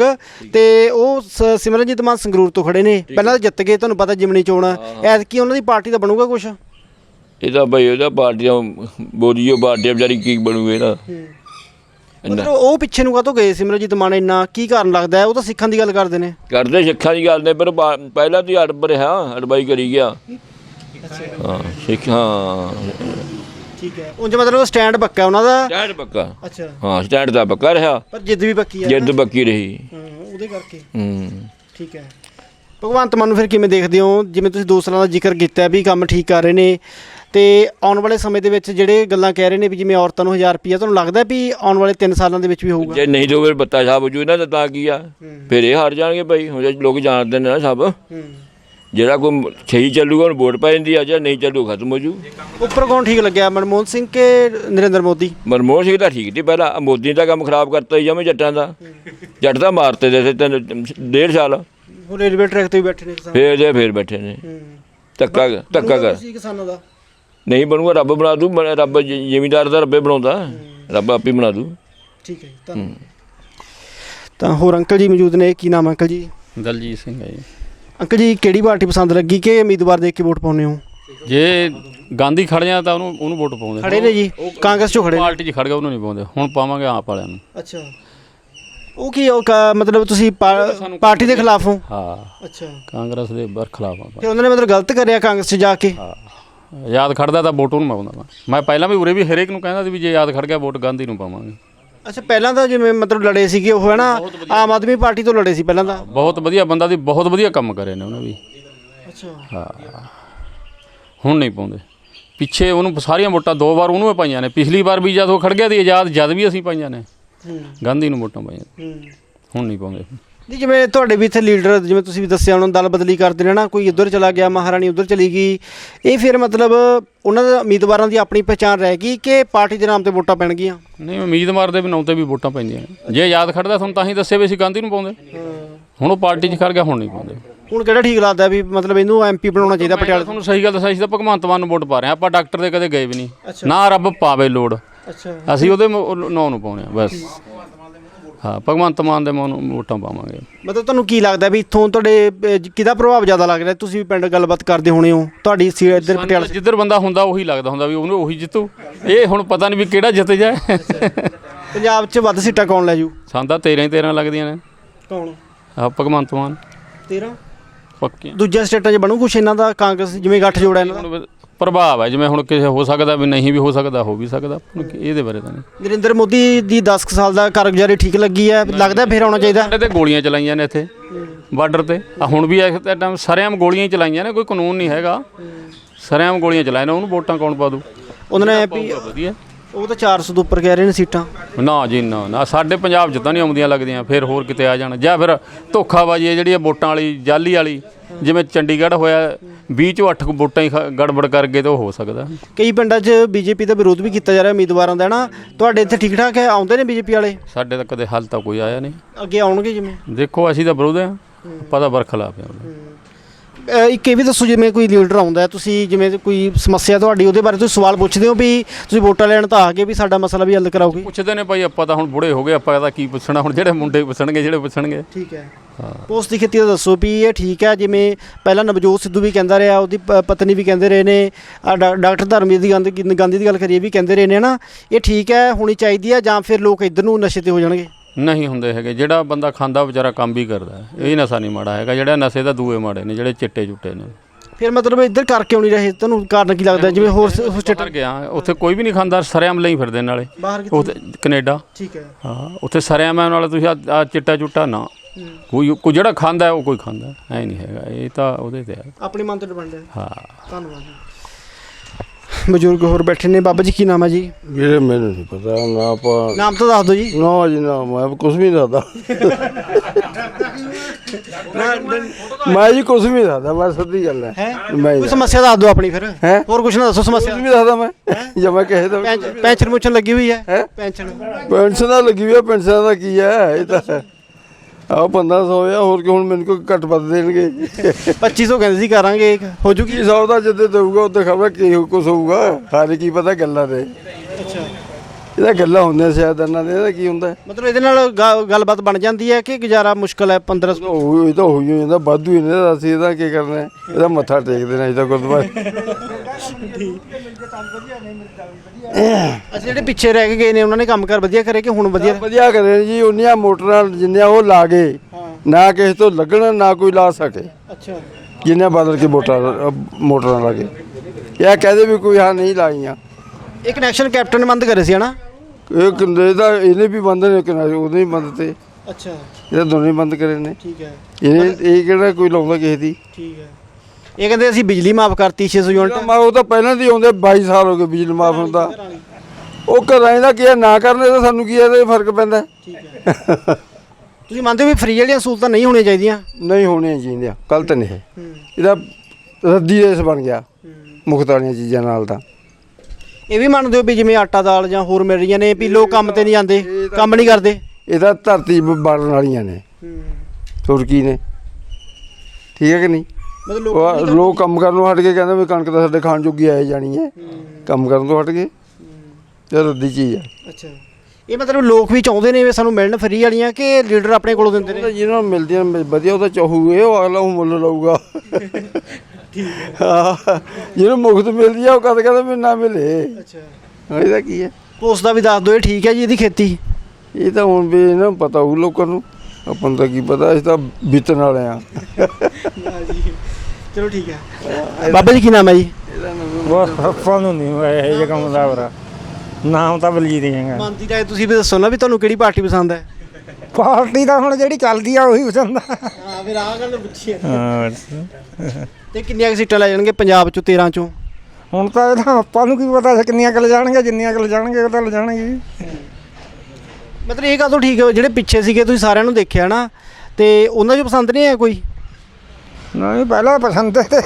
ਤੇ ਉਹ ਸਿਮਰਨਜੀਤ ਮਾਨ ਸੰਗਰੂਰ ਤੋਂ ਖੜੇ ਨੇ। ਪਹਿਲਾਂ ਜਿੱਤ ਗਏ ਤੁਹਾਨੂੰ ਪਤਾ ਜਿਮਣੀ ਚੋਣ ਐਤਕੀ ਉਹਨਾਂ ਦੀ ਪਾਰਟੀ ਦਾ ਬਣੂਗਾ ਕੁਛ? ਇਹ ਤਾਂ ਭਾਈ ਉਹਦਾ ਪਾਰਟੀਆਂ ਬੋਲੀਓ ਪਾਰਟੀ ਵਿਚਾਰੀ ਕੀ ਬਣੂ ਇਹਦਾ ਮਤਲਬ ਉਹ ਪਿੱਛੇ ਨੂੰ ਕਾਹਤੋਂ ਗਏ ਸਿਮਰਨਜੀਤ ਮਾਨ ਇੰਨਾ? ਕੀ ਕਾਰਨ ਲੱਗਦਾ ਹੈ? ਉਹ ਤਾਂ ਸਿੱਖਾਂ ਦੀ ਗੱਲ ਕਰਦੇ ਨੇ। ਕਰਦੇ ਸਿੱਖਾਂ ਦੀ ਗੱਲ ਨੇ ਪਰ ਬਾ- ਪਹਿਲਾਂ ਤੋਂ ਹੀ ਅੜਬ ਰਿਹਾ ਅੜਬਾਈ ਕਰੀ ਗਿਆ। ਹਾਂ ਸਿੱਖ ਹਾਂ। ਠੀਕ ਹੈ। ਉਂਝ ਮਤਲਬ ਸਟੈਂਡ ਪੱਕਾ ਉਹਨਾਂ ਦਾ? ਸਟੈਂਡ ਪੱਕਾ। ਅੱਛਾ। ਹਾਂ ਸਟੈਂਡ ਦਾ ਪੱਕਾ ਰਿਹਾ। ਪਰ ਜਿੱਦ ਵੀ ਪੱਕੀ ਹੈ ਜਿੱਦ ਪੱਕੀ ਰਹੀ। ਹਾਂ ਉਹਦੇ ਕਰਕੇ। ਹੂੰ। ਠੀਕ ਹੈ। ਭਗਵੰਤ ਮਾਨ ਨੂੰ ਫਿਰ ਕਿਵੇਂ ਦੇਖਦੇ ਹੋ? ਜਿਵੇਂ ਤੁਸੀਂ ਦੋ ਸਾਲਾਂ ਦਾ ਜ਼ਿਕਰ ਕੀਤਾ ਵੀ ਕੰਮ ਠੀਕ ਕਰ ਰਹੇ ਨੇ ਤੇ ਆਉਣ ਵਾਲੇ ਸਮੇਂ ਦੇ ਵਿੱਚ ਜਿਹੜੇ ਗੱਲਾਂ ਕਹਿ ਰਹੇ ਨੇ ਵੀ ਜਿਵੇਂ ਔਰਤਾਂ ਨੂੰ 1000 ਰੁਪਈਆ ਤੁਹਾਨੂੰ ਲੱਗਦਾ ਵੀ ਆਉਣ ਵਾਲੇ 3 ਸਾਲਾਂ ਦੇ ਵਿੱਚ ਵੀ ਹੋਊਗਾ? ਜੇ ਨਹੀਂ ਦੋਗੇ ਬੱਤਾ ਸਾਹਿਬ ਵਜੂ ਇਹਨਾਂ ਦਾ ਤਾਂ ਕੀ ਆ? ਫਿਰ ਇਹ ਹਾਰ ਜਾਣਗੇ ਭਾਈ ਹੁਣ ਜੇ ਲੋਕ ਜਾਣਦੇ ਨੇ ਨਾ ਸਭ। ਜਿਹੜਾ ਕੋਈ ਸਹੀ ਚੱਲੂਗਾ ਉਹਨੂੰ ਵੋਟ ਪੈ ਜਾਂਦੀ ਆ ਜਾਂ ਨਹੀਂ ਚੱਲੂ ਖਤਮ ਹੋ ਜੂ। ਉੱਪਰ ਕੌਣ ਠੀਕ ਲੱਗਿਆ ਮਨਮੋਹਨ ਸਿੰਘ ਕੇ ਨਰਿੰਦਰ ਮੋਦੀ? ਮਨਮੋਹਨ ਸਿੰਘ ਤਾਂ ਠੀਕ ਸੀ ਪਹਿਲਾਂ ਮੋਦੀ ਤਾਂ ਕੰਮ ਖਰਾਬ ਕਰਤਾ ਹੀ ਜਮੇ ਜੱਟਾਂ ਦਾ। ਜੱਟ ਤਾਂ ਮਾਰਤੇ ਦੇ ਤਿੰਨ ਡੇਢ ਸਾਲ। ਹੁਣ ਰੇਲਵੇ ਟਰੈਕ ਤੇ ਵੀ ਬੈਠੇ ਨੇ ਕਿਸਾਨ। ਫੇਰ ਜੇ ਫੇਰ ਬੈਠੇ ਨੇ। ਧੱਕਾ ਧੱਕਾ ਕਰ। ਤੁਸੀਂ ਕਿਸਾਨਾਂ ਦਾ? ਨਹੀਂ ਬਣੂਗਾ ਰੱਬ ਬਣਾ ਦੂ ਮ- ਰੱਬ ਜ਼ਿਮੀਂਦਾਰ ਦਾ ਰੱਬੇ ਬਣਾਉਂਦਾ। ਰੱਬ ਆਪੇ ਬਣਾ ਦੂ। ਠੀਕ ਹੈ ਜੀ ਧੰਨਵਾਦ। ਤਾਂ ਹੋਰ ਅੰਕਲ ਜੀ ਮੌਜੂਦ ਨੇ ਕੀ ਨਾਮ ਹੈ ਅੰਕਲ ਜੀ? ਦਲਜੀਤ ਸਿੰਘ ਹੈ ਜੀ। ਅੰਕਲ ਜੀ ਕਿਹੜੀ ਪਾਰਟੀ ਪਸੰਦ ਲੱਗੀ ਕਿ ਉਮੀਦਵਾਰ ਦੇਖ ਕੇ ਵੋਟ ਪਾਉਂਦੇ ਹੋ? ਜੇ ਗਾਂਧੀ ਖੜ ਜਾ ਤਾਂ ਉਹਨੂੰ ਉਹਨੂੰ ਵੋਟ ਪਾਉਂਦੇ। ਖੜੇ ਨੇ ਜੀ ਕਾਂਗਰਸ ਚੋਂ ਖੜੇ ਨੇ। ਪਾਰਟੀ 'ਚ ਖੜ ਗਿਆ ਉਹਨੂੰ ਨਹੀਂ ਪਾਉਂਦੇ। ਹੁਣ ਪਾਵਾਂਗੇ ਆਪ ਵਾਲਿਆਂ ਨੂੰ। ਅੱਛਾ। ਉਹ ਕੀ ਉਹ ਕਾ- ਮਤਲਬ ਤੁਸੀਂ ਪਾ- ਪਾਰਟੀ ਦੇ ਖਿਲਾਫ ਹੋ? ਹਾਂ। ਅੱਛਾ। ਕਾਂਗਰਸ ਦੇ ਬਰਖਲਾਫ ਆ। ਫਿਰ ਉਹਨਾਂ ਨੇ ਮਤਲਬ ਗਲਤ ਕਰਿਆ ਕਾਂਗਰਸ 'ਚ ਜਾ ਕੇ? ਯਾਦ ਖੜਦਾ ਤਾਂ ਵੋਟ ਉਹਨੂੰ ਪਾਉਂਦਾ ਮੈਂ ਮੈਂ ਪਹਿਲਾਂ ਵੀ ਉਰੇ ਵੀ ਹਰੇਕ ਨੂੰ ਕਹਿੰਦਾ ਸੀ ਵੀ ਜੇ ਯਾਦ ਖੜ ਗਿਆ ਵੋਟ ਗਾਂਧੀ ਨੂੰ ਪਾਵਾਂਗੇ। ਅੱਛਾ ਪਹਿਲਾਂ ਤਾਂ ਜਿਵੇਂ ਮਤਲਬ ਲੜੇ ਸੀਗੇ ਉਹ ਹੈ ਨਾ ਆਮ ਆਦਮੀ ਪਾਰਟੀ ਤੋਂ ਲੜੇ ਸੀ ਪਹਿਲਾਂ ਤਾਂ। ਬਹੁਤ ਵਧੀਆ ਬੰਦਾ ਦੀ ਬਹੁਤ ਵਧੀਆ ਕੰਮ ਕਰੇ ਨੇ ਉਹਨੇ ਵੀ। ਅੱਛਾ। ਹਾਂ। ਹੁਣ ਨਹੀਂ ਪਾਉਂਦੇ। ਪਿੱਛੇ ਉਹਨੂੰ ਸਾਰੀਆਂ ਵੋਟਾਂ ਦੋ ਵਾਰ ਉਹਨੂੰ ਹੀ ਪਾਈਆਂ ਨੇ। ਪਿਛਲੀ ਵਾਰ ਵੀ ਜਦ ਉਹ ਖੜ ਗਿਆ ਦੀ ਆਜ਼ਾਦ ਜਦ ਵੀ ਅਸੀਂ ਪਾਈਆਂ ਨੇ। ਗਾਂਧੀ ਨੂੰ ਵੋਟਾਂ ਪਾਈਆਂ। ਹੁਣ ਨਹੀਂ ਪਾਉਂਦੇ। ਨਹੀਂ ਜਿਵੇਂ ਤੁਹਾਡੇ ਵੀ ਇੱਥੇ ਲੀਡਰ ਜਿਵੇਂ ਤੁਸੀਂ ਵੀ ਦੱਸਿਆ ਉਹਨਾਂ ਨੂੰ ਦਲ ਬਦਲੀ ਕਰਦੇ ਨੇ ਨਾ? ਕੋਈ ਇੱਧਰ ਚਲਾ ਗਿਆ ਮਹਾਰਾਣੀ ਉੱਧਰ ਚਲੀ ਗਈ। ਇਹ ਫਿਰ ਮਤਲਬ ਉਹਨਾਂ ਦੇ ਉਮੀਦਵਾਰਾਂ ਦੀ ਆਪਣੀ ਪਛਾਣ ਰਹਿ ਗਈ ਕਿ ਪਾਰਟੀ ਦੇ ਨਾਮ ਤੇ ਵੋਟਾਂ ਪੈਣਗੀਆਂ? ਨਹੀਂ ਉਮੀਦਵਾਰ ਦੇ ਬਣਾਉ ਤੇ ਵੀ ਵੋਟਾਂ ਪੈਂਦੀਆਂ ਨੇ। ਜੇ ਯਾਦ ਖੜਦਾ ਤੁਹਾਨੂੰ ਤਾਂ ਹੀ ਦੱਸਿਆ ਵੀ ਅਸੀਂ ਗਾਂਧੀ ਨੂੰ ਪਾਉਂਦੇ। ਹੁਣ ਉਹ ਪਾਰਟੀ 'ਚ ਖੜ ਗਿਆ ਹੁਣ ਨਹੀਂ ਪਾਉਂਦੇ। ਹੁਣ ਕਿਹੜਾ ਠੀਕ ਲੱਗਦਾ ਵੀ ਮਤਲਬ ਇਹਨੂੰ ਐਮਪੀ ਬਣਾਉਣਾ ਚਾਹੀਦਾ ਪਟਿਆਲੇ? ਤੁਹਾਨੂੰ ਸਹੀ ਗੱਲ ਦੱਸਾਂ ਅਸੀਂ ਤਾਂ ਭਗਵੰਤ ਮਾਨ ਨੂੰ ਵੋਟ ਪਾ ਰਹੇ ਹਾਂ। ਆਪਾਂ ਡਾਕਟਰ ਦੇ ਕਦੇ ਗਏ ਵੀ ਨਹੀਂ। ਨਾ ਰੱਬ ਪਾਵੇ ਲੋੜ। ਅੱਛਾ। ਅਸੀਂ ਉਹਦੇ ਨਾਂ ਨੂੰ ਪਾਉਣੇ ਆ ਬਸ। ਹਾਂ ਭਗਵੰਤ ਮਾਨ ਦੇ ਨਾਂ ਨੂੰ ਵੋਟਾਂ ਪਾਵਾਂਗੇ। ਮਤਲਬ ਤੁਹਾਨੂੰ ਕੀ ਲੱਗਦਾ ਵੀ ਇੱਥੋਂ ਤੁਹਾਡੇ ਅਹ, ਕਿਹਦਾ ਪ੍ਰਭਾਵ ਜ਼ਿਆਦਾ ਲੱਗ ਰਿਹਾ? ਤੁਸੀਂ ਵੀ ਪਿੰਡ ਗੱਲਬਾਤ ਕਰਦੇ ਹੋਣੇ ਹੋ। ਤੁਹਾਡੀ ਸੀ ਇੱਧਰ ਪਟਿਆਲੇ ਜਿੱਧਰ ਬੰਦਾ ਹੁੰਦਾ ਉਹੀ ਲੱਗਦਾ ਹੁੰਦਾ ਵੀ ਉਹਨੂੰ ਉਹੀ ਜਿੱਤੂ। ਇਹ ਹੁਣ ਪਤਾ ਨਹੀਂ ਵੀ ਕਿਹੜਾ ਜਿੱਤ ਜਾਏ। ਪੰਜਾਬ 'ਚ ਵੱਧ ਸੀਟਾਂ ਕੌਣ ਲੈ ਜੂ? ਤਾਂ 13 ਹੀ 13 ਲੱਗਦੀਆਂ ਨੇ। ਕੌਣ? ਆ ਭਗਵੰਤ ਮਾਨ। 13 ਪੱਕੀਆਂ। ਦੂਜੇ ਸਟੇਟਾਂ 'ਚ ਬਣੂ ਕੁਛ ਇਹਨਾਂ ਦਾ? ਕਾਂਗਰਸ ਜਿਵੇਂ ਗੱਠ ਜੋੜਾ ਇਹਨਾਂ ਦਾ? ਹੁਣ ਪ੍ਰਭਾਵ ਹੈ। ਜਿਵੇਂ ਹੁਣ ਕਿਸੇ ਹੋ ਸਕਦਾ ਵੀ ਨਹੀਂ ਵੀ ਹੋ ਸਕਦਾ ਹੋ ਵੀ ਸਕਦਾ। ਆਪਾਂ ਨੂੰ ਕੀ- ਇਹਦੇ ਬਾਰੇ ਤਾਂ ਨਹੀਂ। ਨਰਿੰਦਰ ਮੋਦੀ ਦੀ 10 ਕੁ ਸਾਲ ਦਾ ਕਾਰਗੁਜ਼ਾਰੀ ਠੀਕ ਲੱਗੀ ਹੈ ਲੱਗਦਾ ਫਿਰ ਆਉਣਾ ਚਾਹੀਦਾ? ਸਾਡੇ ਤੇ ਗੋਲੀਆਂ ਚਲਾਈਆਂ ਨੇ ਇੱਥੇ ਬਾਰਡਰ ਤੇ। ਆ ਹੁਣ ਵੀ ਇਸ ਟਾਈਮ ਸਰੇਆਮ ਗੋਲੀਆਂ ਹੀ ਚਲਾਈਆਂ ਨੇ ਕੋਈ ਕਾਨੂੰਨ ਨਹੀਂ ਹੈਗਾ। ਸਰੇਆਮ ਗੋਲੀਆਂ ਚਲਾਏ ਨੇ ਉਹਨੂੰ ਵੋਟਾਂ ਕੌਣ ਪਾ ਦੂ? ਉਹਨਾਂ ਨੇ ਵੀ ਵਧੀਆ। ਉਹ ਤਾਂ 400 ਤੋਂ ਉੱਪਰ ਕਹਿ ਰਹੇ ਨੇ ਸੀਟਾਂ। ਨਾ ਜੀ ਨਾ ਨਾ। ਸਾਡੇ ਪੰਜਾਬ 'ਚ ਤਾਂ ਨਹੀਂ ਆਉਂਦੀਆਂ ਲੱਗਦੀਆਂ ਫਿਰ ਹੋਰ ਕਿਤੇ ਆ ਜਾਣ। ਜਾਂ ਫਿਰ ਧੋਖਾਬਾਜ਼ੀ ਹੈ ਜਿਹੜੀ ਇਹ ਵੋਟਾਂ ਵਾਲੀ ਜਾਲੀ ਵਾਲੀ ਜਿਵੇਂ ਚੰਡੀਗੜ੍ਹ ਹੋਇਆ 20 ਚੋਂ 8 ਵੋਟਾਂ ਹੀ ਖ- ਗੜਬੜ ਕਰ ਗਏ ਤਾਂ ਉਹ ਹੋ ਸਕਦਾ। ਕਈ ਪਿੰਡਾਂ 'ਚ ਬੀਜੇਪੀ ਦਾ ਵਿਰੋਧ ਵੀ ਕੀਤਾ ਜਾ ਰਿਹਾ ਉਮੀਦਵਾਰਾਂ ਦਾ ਨਾ ਤੁਹਾਡੇ ਇੱਥੇ ਠੀਕ ਠਾਕ ਹੈ? ਆਉਂਦੇ ਨੇ ਬੀਜੇਪੀ ਵਾਲੇ? ਸਾਡੇ ਤਾਂ ਕਦੇ ਹੱਲ ਤਾਂ ਕੋਈ ਆਇਆ ਨਹੀਂ। ਅੱਗੇ ਆਉਣਗੇ ਜਿਵੇਂ? ਦੇਖੋ ਅਸੀਂ ਤਾਂ ਵਿਰੋਧ ਹਾਂ। ਪਤਾ ਬਰਖਲਾਫ ਹੈ। ਉਹਦਾ। ਇੱਕ ਇਹ ਵੀ ਦੱਸੋ ਜਿਵੇਂ ਕੋਈ ਲੀਡਰ ਆਉਂਦਾ ਤੁਸੀਂ ਜਿਵੇਂ ਕੋਈ ਸਮੱਸਿਆ ਤੁਹਾਡੀ ਉਹਦੇ ਬਾਰੇ ਤੁਸੀਂ ਸਵਾਲ ਪੁੱਛਦੇ ਹੋ ਵੀ ਤੁਸੀਂ ਵੋਟਾਂ ਲੈਣ ਤਾਂ ਆ ਗਏ ਵੀ ਸਾਡਾ ਮਸਲਾ ਵੀ ਹੱਲ ਕਰਾਓਗੇ? ਪੁੱਛਦੇ ਨੇ ਭਾਈ ਆਪਾਂ ਤਾਂ ਹੁਣ ਬੁੜੇ ਹੋ ਗਏ ਆਪਾਂ ਤਾਂ ਕੀ ਪੁੱਛਣਾ ਹੁਣ ਜਿਹੜੇ ਮੁੰਡੇ ਪੁੱਛਣਗੇ ਜਿਹੜੇ ਪੁੱਛਣਗੇ। ਠੀਕ ਹੈ। ਪੋਸਟ ਦੀ ਖੇਤੀ ਦਾ ਦੱਸੋ ਵੀ ਇਹ ਠੀਕ ਹੈ ਜਿਵੇਂ ਪਹਿਲਾਂ ਨਵਜੋਤ ਸਿੱਧੂ ਵੀ ਕਹਿੰਦਾ ਰਿਹਾ ਉਹਦੀ ਪ- ਪਤਨੀ ਵੀ ਕਹਿੰਦੇ ਰਹੇ ਨੇ ਡਾ- ਡਾਕਟਰ ਧਰਮਵੀਰ ਦੀ ਗਾਂਧੀ ਗਾਂਧੀ ਦੀ ਗੱਲ ਕਰੀਏ ਵੀ ਕਹਿੰਦੇ ਰਹੇ ਨੇ ਨਾ ਇਹ ਠੀਕ ਹੈ ਹੋਣੀ ਚਾਹੀਦੀ ਹੈ ਜਾਂ ਫਿਰ ਲੋਕ ਇੱਧਰ ਨੂੰ ਨਸ਼ੇ ਤੇ ਹੋ ਜਾਣਗੇ? ਨਹੀਂ ਹੁੰਦੇ ਹੈਗੇ। ਜਿਹੜਾ ਬੰਦਾ ਖਾਂਦਾ ਵਿਚਾਰਾ ਕੰਮ ਵੀ ਕਰਦਾ ਹੈ। ਇਹ ਨਸ਼ਾ ਨਹੀਂ ਮਾੜਾ ਹੈਗਾ। ਜਿਹੜਾ ਨਸ਼ੇ ਦਾ ਦੂਏ ਮਾੜੇ ਨੇ ਜਿਹੜੇ ਚਿੱਟੇ ਚੁੱਟੇ ਨੇ। ਫਿਰ ਮਤਲਬ ਇੱਧਰ ਕਰ ਕਿਉਂ ਨਹੀਂ ਰਹੇ? ਤੁਹਾਨੂੰ ਕਾਰਨ ਕੀ ਲੱਗਦਾ? ਜਿਵੇਂ ਹੋਰ ਸ- ਸਟੇਟ ਬਾਹਰ ਗਿਆ। ਉੱਥੇ ਕੋਈ ਵੀ ਨਹੀਂ ਖਾਂਦਾ ਸਰੇਆਮ ਲਈ ਫਿਰਦੇ ਨਾਲੇ। ਬਾਹਰ ਉੱਥੇ ਕੈਨੇਡਾ। ਠੀਕ ਹੈ। ਹਾਂ ਉੱਥੇ ਸਰੇਆਮ ਹੈ ਨਾਲੇ ਤੁਸੀਂ ਆ ਚਿੱਟਾ ਚੁੱਟਾ ਨਾ। ਕੋਈ ਕੋਈ ਜਿਹੜਾ ਖਾਂਦਾ ਹੈ, ਉਹ ਕੋਈ ਖਾਂਦਾ। ਐ ਨਹੀਂ ਹੈਗਾ। ਇਹ ਤਾਂ ਉਹਦੇ ਤੇ ਹੈ। ਆਪਣੇ ਮਨ ਤੇ ਡਿਪੈਂਡ ਹੈ। ਹਾਂ। ਧੰਨਵਾਦ। ਜੀ ਬਜ਼ੁਰਗ ਹੋਰ ਬੈਠੇ ਨੇ। ਬਾਬਾ ਜੀ ਕੀ ਨਾਮ ਹੈ ਜੀ? ਵੀਰੇ ਮੈਨੂੰ ਨਹੀਂ ਪਤਾ ਨਾ ਆਪਾਂ ਨਾਮ ਤਾਂ ਦੱਸ ਦਿਓ ਜੀ। ਨਾ ਜੀ ਨਾ ਮੈਂ ਕੁਝ ਵੀ ਨਹੀਂ ਦੱਸਦਾ ਮੈਂ ਜੀ ਕੁਝ ਵੀ ਨਹੀਂ ਦੱਸਦਾ ਮੈਂ ਸਿੱਧੀ ਗੱਲ ਹੈ। ਮੈਂ ਕੋਈ ਸਮੱਸਿਆ ਦੱਸ ਦਿਓ ਆਪਣੀ ਫਿਰ? ਹੋਰ ਕੁਝ ਨਾ ਦੱਸੋ ਕੁਝ ਸਮੱਸਿਆ ਵੀ ਨਹੀਂ ਦੱਸਦਾ ਮੈਂ। ਜਾਂ ਮੈਂ ਕਹੇ ਤਾਂ ਮੁੱਛਣ ਲੱਗੀ ਹੋਈ ਹੈ? ਹੈਂ? ਪੈਨਸ਼ਨ ਪੈਨਸ਼ਨ ਦਾ ਲੱਗੀ ਹੋਈ ਹੈ ਪੈਨਸ਼ਨ ਦਾ ਕੀ ਹੈ ਇਹ ਤਾਂ ਆਹ 1500 ਆ ਹੋਰ ਕਿ ਹੁਣ ਮੈਨੂੰ ਕੋਈ ਘੱਟ ਵੱਧ ਦੇਣਗੇ? 2500 ਕਹਿੰਦੇ ਸੀ ਕਰਾਂਗੇ ਹੋ ਜੂਗੀ। ਕੀ ਸੌ ਦਾ ਜਿੱਦੇ ਦੇਊਗਾ ਉੱਤੇ ਖਬਰ ਕੀ ਕੁਝ ਹੋਊਗਾ? ਹਾਰੇ ਕੀ ਪਤਾ ਗੱਲਾਂ ਦੇ। ਅੱਛਾ। ਇਹਦਾ ਗੱਲਾਂ ਹੁੰਦੀਆਂ ਸ਼ਾਇਦ ਇਹਨਾਂ ਦੇ ਇਹਦਾ ਕੀ ਹੁੰਦਾ? ਮਤਲਬ ਇਹਦੇ ਨਾਲ ਗਾ- ਗੱਲਬਾਤ ਬਣ ਜਾਂਦੀ ਹੈ ਕਿ ਗੁਜ਼ਾਰਾ ਮੁਸ਼ਕਲ ਹੈ 1500 ਉਹ ਇਹ ਤਾਂ ਹੋਈ ਹੋ ਜਾਂਦਾ ਵਾਧੂ ਇਹਨੇ ਦਾ ਅਸੀਂ ਇਹਦਾ ਕੀ ਕਰਨਾ? ਹੈ? ਇਹਦਾ ਮੱਥਾ ਟੇਕ ਦੇਣਾ ਇਹਦਾ ਗੁਰਦੁਆਰੇ ਅਸੀਂ ਜਿਹੜੇ ਪਿੱਛੇ ਰਹਿ ਕੇ ਗਏ ਨੇ ਉਹਨਾਂ ਨੇ ਕੰਮ ਕਰ ਵਧੀਆ ਕਰੇ ਕਿ ਹੁਣ ਵਧੀਆ? ਵਧੀਆ ਕਰੇ ਜੀ ਉਨੀਆਂ ਮੋਟਰਾਂ ਜਿੰਨੀਆਂ ਉਹ ਲਾ ਗਏ ਨਾ ਕਿਸੇ ਤੋਂ ਲੱਗਣ ਨਾ ਕੋਈ ਲਾ ਸਕੇ। ਅੱਛਾ। ਜਿੰਨੇ ਬਦਲ ਕੇ ਮੋਟਰਾਂ ਮੋਟਰਾਂ ਲਾ ਕੇ ਇਹ ਕਹਦੇ ਵੀ ਕੋਈ ਹਾਂ ਨਹੀਂ ਲਾਈਆਂ। ਇਹ ਕਨੈਕਸ਼ਨ ਕੈਪਟਨ ਨੇ ਬੰਦ ਕਰੇ ਸੀ ਹਨਾ? ਇਹ ਕਿੰਨੇ ਦਾ ਇਹਨੇ ਵੀ ਬੰਦ ਨੇ ਕਿਨਾਰੇ ਉਹਦੇ ਵੀ ਬੰਦ ਤੇ। ਅੱਛਾ। ਇਹਦਾ ਦੋਨੇ ਬੰਦ ਕਰੇ ਨੇ। ਠੀਕ ਹੈ। ਇਹ ਇਹ ਕਿਹੜਾ ਕੋਈ ਲਾਉਂਦਾ ਕਿਸੇ ਦੀ? ਠੀਕ ਹੈ। ਇਹ ਕਹਿੰਦੇ ਅਸੀਂ ਬਿਜਲੀ ਮਾਫ ਕਰਤੀ 600 ਯੂਨਿਟ। ਮੈਂ ਉਹ ਤਾਂ ਪਹਿਲਾਂ ਦੀ ਆਉਂਦੇ 22 ਸਾਲ ਹੋ ਗਏ ਬਿਜਲੀ ਮਾਫ ਹੁੰਦਾ ਉਹ ਘਰਾਂ ਦਾ ਕੀ ਹੈ, ਨਾ ਕਰਨੇ ਤਾਂ ਸਾਨੂੰ ਕੀ ਇਹਦੇ ਫ਼ਰਕ ਪੈਂਦਾ। ਤੁਸੀਂ ਮੰਨਦੇ ਹੋ ਵੀ ਫ੍ਰੀ ਵਾਲੀਆਂ ਸਹੂਲਤਾਂ ਨਹੀਂ ਹੋਣੀਆਂ ਚਾਹੀਦੀਆਂ? ਨਹੀਂ ਹੋਣੀਆਂ ਚਾਹੀਦੀਆਂ ਗਲਤ ਨਹੀਂ ਹੈ। ਇਹਦਾ ਰੱਦੀ ਰੇਸ ਬਣ ਗਿਆ ਮੁਕਤ ਵਾਲੀਆਂ ਚੀਜ਼ਾਂ ਨਾਲ ਤਾਂ। ਇਹ ਵੀ ਮੰਨਦੇ ਹੋ ਵੀ ਜਿਵੇਂ ਆਟਾ ਦਾਲ ਜਾਂ ਹੋਰ ਮਿਲ ਰਹੀਆਂ ਨੇ ਵੀ ਲੋਕ ਕੰਮ ਤੇ ਨਹੀਂ ਜਾਂਦੇ ਕੰਮ ਨਹੀਂ ਕਰਦੇ? ਇਹ ਤਾਂ ਧਰਤੀ ਬਣਨ ਵਾਲੀਆਂ ਨੇ। ਹੋਰ ਕੀ ਨੇ? ਠੀਕ ਹੈ ਕਿ ਨਹੀਂ? ਮਤਲਬ ਉਹ ਲੋਕ ਕੰਮ ਕਰਨ ਨੂੰ ਹਟ ਕੇ ਕਹਿੰਦੇ ਵੀ ਕਣਕ ਤਾਂ ਸਾਡੇ ਖਾਣ ਜੋਗੀ ਆਏ ਜਾਣੀ ਹੈ। ਕੰਮ ਕਰਨ ਤੋਂ ਹਟ ਗਏ। ਤੇ ਰੱਦੀ ਚੀਜ਼ ਹੈ ਅੱਛਾ। ਇਹ ਮਤਲਬ ਲੋਕ ਵੀ ਚਾਹੁੰਦੇ ਨੇ ਵੀ ਸਾਨੂੰ ਮਿਲਣ ਫ੍ਰੀ ਵਾਲੀਆਂ ਕਿ ਲੀਡਰ ਆਪਣੇ ਕੋਲੋਂ ਦਿੰਦੇ ਨੇ? ਜਿਹਨਾਂ ਨੂੰ ਮਿਲਦੀਆਂ ਮਿਲ- ਵਧੀਆ ਉਹ ਤਾਂ ਚਾਹੂਗੇ ਉਹ ਅਗਲਾ ਉਹ ਮੁੱਲ ਲਊਗਾ। ਹਾਂ। ਜਿਹਨੂੰ ਮੁਫਤ ਮਿਲਦੀ ਆ ਉਹ ਕਦ ਕਹਿੰਦਾ ਮੈਨੂੰ ਨਾ ਮਿਲੇ। ਅੱਛਾ। ਇਹਦਾ ਕੀ ਹੈ। ਪੋਸਟ ਦਾ ਵੀ ਦੱਸ ਦਿਓ ਇਹ ਠੀਕ ਹੈ ਜੀ ਇਹਦੀ ਖੇਤੀ? ਇਹ ਤਾਂ ਹੁਣ ਵੀ ਇਹਨਾਂ ਨੂੰ ਪਤਾ ਹੋਊ ਲੋਕਾਂ ਨੂੰ। ਆਪਾਂ ਨੂੰ ਤਾਂ ਕੀ ਪਤਾ ਅਸੀਂ ਤਾਂ ਬੀਤਣ ਵਾਲੇ ਆ ਚਲੋ ਠੀਕ ਹੈ। ਬਾਬਾ ਜੀ ਕੀ ਨਾਮ ਹੈ ਜੀ? ਬਸ ਆਪਾਂ ਨੂੰ ਨਹੀਂ ਇਹ ਜਿਹਾ ਕੰਮ ਦਾ ਵਰਾ ਨਾਮ ਤਾਂ ਬਲਜੀਤ ਹੈਗਾ ਮੰਨਦੀ ਰਾਏ ਤੁਸੀਂ ਵੀ ਦੱਸੋ ਨਾ ਵੀ ਤੁਹਾਨੂੰ ਕਿਹੜੀ ਪਾਰਟੀ ਪਸੰਦ ਹੈ? ਪਾਰਟੀ ਤਾਂ ਹੁਣ ਜਿਹੜੀ ਚੱਲਦੀ ਆ ਉਹੀ ਪਸੰਦ ਆ। ਹਾਂ ਫਿਰ ਆਹ ਗੱਲ ਪੁੱਛੀ ਹਾਂ, ਤੇ ਕਿੰਨੀਆਂ ਕੁ ਸੀਟਾਂ ਲੈ ਜਾਣਗੇ ਪੰਜਾਬ ਚੋਂ 13 ਚੋਂ? ਹੁਣ ਤਾਂ ਇਹ ਤਾਂ ਆਪਾਂ ਨੂੰ ਕੀ ਪਤਾ ਕਿੰਨੀਆਂ ਕੁ ਲੈ ਜਾਣਗੇ ਜਿੰਨੀਆਂ ਕੁ ਲੈ ਜਾਣਗੇ ਉਹ ਤਾਂ ਲੈ ਜਾਣਗੇ ਹੀ। ਮਤਲਬ ਇਹ ਗੱਲ ਤਾਂ ਠੀਕ ਹੈ ਜਿਹੜੇ ਪਿੱਛੇ ਸੀਗੇ ਤੁਸੀਂ ਸਾਰਿਆਂ ਨੂੰ ਦੇਖਿਆ ਨਾ ਤੇ ਉਹਨਾਂ 'ਚੋਂ ਪਸੰਦ ਨਹੀਂ ਹੈ ਕੋਈ? ਨਹੀਂ ਪਹਿਲਾਂ ਪਸੰਦ ਤੇ।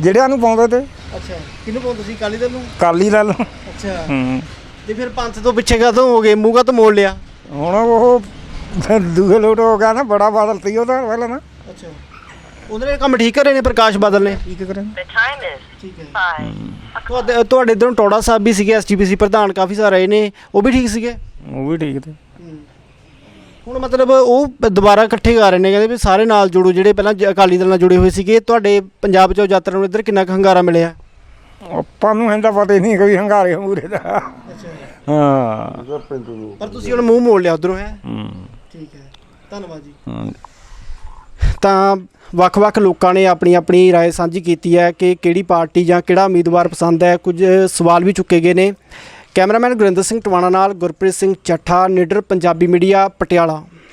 ਜਿਹੜਿਆਂ ਨੂੰ ਪਾਉਂਦੇ ਤੇ। ਅੱਛਾ ਕਿਹਨੂੰ ਪਾਉਂਦੇ ਸੀ? ਕਾਲੀ ਦਲ ਨੂੰ? ਕਾਲੀ ਦਲ ਨੂੰ। ਅੱਛਾ। ਹੂੰ। ਤੇ ਫਿਰ ਪੰਥ ਤੋਂ ਪਿੱਛੇ ਕਦੋਂ ਹੋ ਗਏ? ਮੂੰਹ ਕਾ ਮੋੜ ਲਿਆ? ਹੁਣ ਉਹ ਦੂਏ ਲੋਟ ਹੋ ਗਿਆ ਨਾ ਬੜਾ ਬਾਦਲ ਤੀ ਉਹਦਾ ਪਹਿਲਾਂ ਨਾ। ਅੱਛਾ। ਉਹਨਾਂ ਨੇ ਕੰਮ ਠੀਕ ਕਰੇ ਨੇ ਪ੍ਰਕਾਸ਼ ਬਾਦਲ ਨੇ? ਠੀਕ ਕਰੇ ਠੀਕ ਹੈ। ਤੁਹਾਡੇ ਤੁਹਾਡੇ ਇਧਰੋਂ ਟੋੜਾ ਸਾਹਿਬ ਵੀ ਸੀਗੇ ਐਸਜੀਪੀਸੀ ਪ੍ਰਧਾਨ ਕਾਫੀ ਸਾਰੇ ਰਹੇ ਨੇ। ਉਹ ਵੀ ਠੀਕ ਸੀਗੇ? ਉਹ ਵੀ ਠੀਕ ਤੇ। ਹੁਣ ਮਤਲਬ ਉਹ ਦੁਬਾਰਾ ਇਕੱਠੇ ਕਰ ਰਹੇ ਨੇ ਕਹਿੰਦੇ ਵੀ ਸਾਰੇ ਨਾਲ ਜੁੜੋ ਜਿਹੜੇ ਪਹਿਲਾਂ ਜ- ਅਕਾਲੀ ਦਲ ਨਾਲ ਜੁੜੇ ਹੋਏ ਸੀਗੇ ਤੁਹਾਡੇ ਪੰਜਾਬ ਚੋਂ ਯਾਤਰਾ ਨੂੰ ਇੱਧਰ ਕਿੰਨਾ ਕੁ ਹੰਗਾਰਾ ਮਿਲਿਆ ਆਪਾਂ ਨੂੰ ਇਹਦਾ ਪਤਾ ਹੀ ਨਹੀਂ ਕੋਈ ਹੰਗਾਰੇ ਹੰਗੂਰੇ ਦਾ ਹਾਂ ਪਰ ਤੁਸੀਂ ਹੁਣ ਮੂੰਹ ਮੋੜ ਲਿਆ ਉਧਰੋਂ ਹੈ ਹੂੰ ਠੀਕ ਹੈ ਧੰਨਵਾਦ ਜੀ ਹਾਂ ਤਾਂ ਵੱਖ-ਵੱਖ ਲੋਕਾਂ ਨੇ ਆਪਣੀ ਆਪਣੀ رائے ਸਾਂਝੀ ਕੀਤੀ ਹੈ ਕਿ ਕਿਹੜੀ ਪਾਰਟੀ ਜਾਂ ਕਿਹੜਾ ਉਮੀਦਵਾਰ ਪਸੰਦ ਹੈ ਕੁਝ ਸਵਾਲ ਵੀ ਚੁੱਕੇ ਗਏ ਨੇ ਕੈਮਰਾਮੈਨ ਗੁਰਿੰਦਰ ਸਿੰਘ ਟਵਾਣਾ ਨਾਲ ਗੁਰਪ੍ਰੀਤ ਸਿੰਘ ਚੱਠਾ ਨਿਡਰ ਪੰਜਾਬੀ ਮੀਡੀਆ ਪਟਿਆਲਾ।